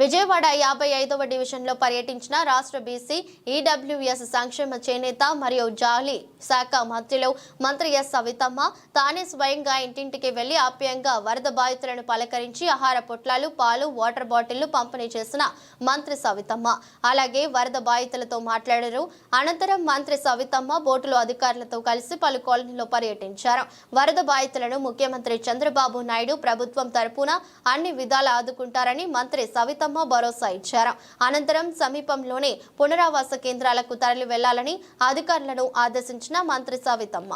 విజయవాడ యాభై ఐదవ డివిజన్లో పర్యటించిన రాష్ట్ర బీసీ ఈడబ్ల్యూఎస్ సంక్షేమ చేనేత మరియు జాలి శాఖ మంత్రులు మంత్రి ఎస్ సవితమ్మ తానే స్వయంగా ఇంటింటికి వెళ్ళి ఆప్యాయంగా వరద బాధితులను పలకరించి ఆహార పొట్లాలు పాలు వాటర్ బాటిళ్ళు పంపిణీ చేసిన మంత్రి సవితమ్మ. అలాగే వరద బాధితులతో మాట్లాడారు. అనంతరం మంత్రి సవితమ్మ బోటులో అధికారులతో కలిసి పలు కాలనీలో పర్యటించారు. వరద బాధితులను ముఖ్యమంత్రి చంద్రబాబు నాయుడు ప్రభుత్వం తరపున అన్ని విధాలా ఆదుకుంటారని మంత్రి సవితమ్మ భరోసా ఇచ్చారు. అనంతరం సమీపంలోని పునరావాస కేంద్రాలకు తరలి వెళ్ళాలని అధికారులను ఆదేశించిన మంత్రి సవితమ్మ.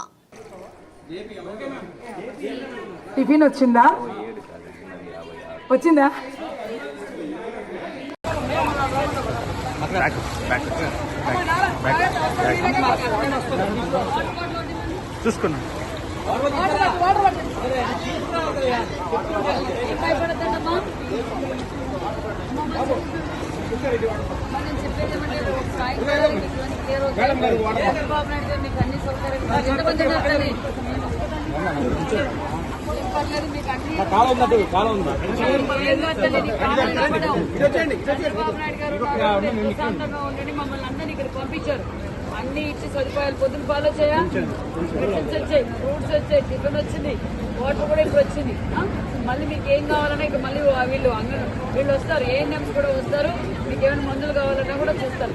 టిఫిన్ వచ్చిందా? వచ్చిందా? చూసుకున్నా. మనం చెప్పేది చంద్రబాబు నాయుడు గారు మీకు అన్ని సౌకర్యాలు ఎంతమంది ఇవ్వడం. చంద్రబాబు నాయుడు గారు ప్రశాంతంగా ఉండండి మమ్మల్ని అందరినీ ఇక్కడ పంపించారు. అన్ని ఇచ్చి సదుపాయాలు పొద్దున పాలు వచ్చాయా? టిఫిన్స్ వచ్చాయి ఫ్రూట్స్ వచ్చాయి టిఫిన్ వచ్చింది వాటర్ కూడా ఇప్పుడు వచ్చింది? మళ్ళీ మీకు ఏం కావాలన్నా ఇక్కడ మళ్ళీ వీళ్ళు వీళ్ళు వస్తారు ఏఎన్ఎంస్ కూడా వస్తారు మీకు ఏమైనా మందులు కావాలన్నా కూడా చూస్తారు.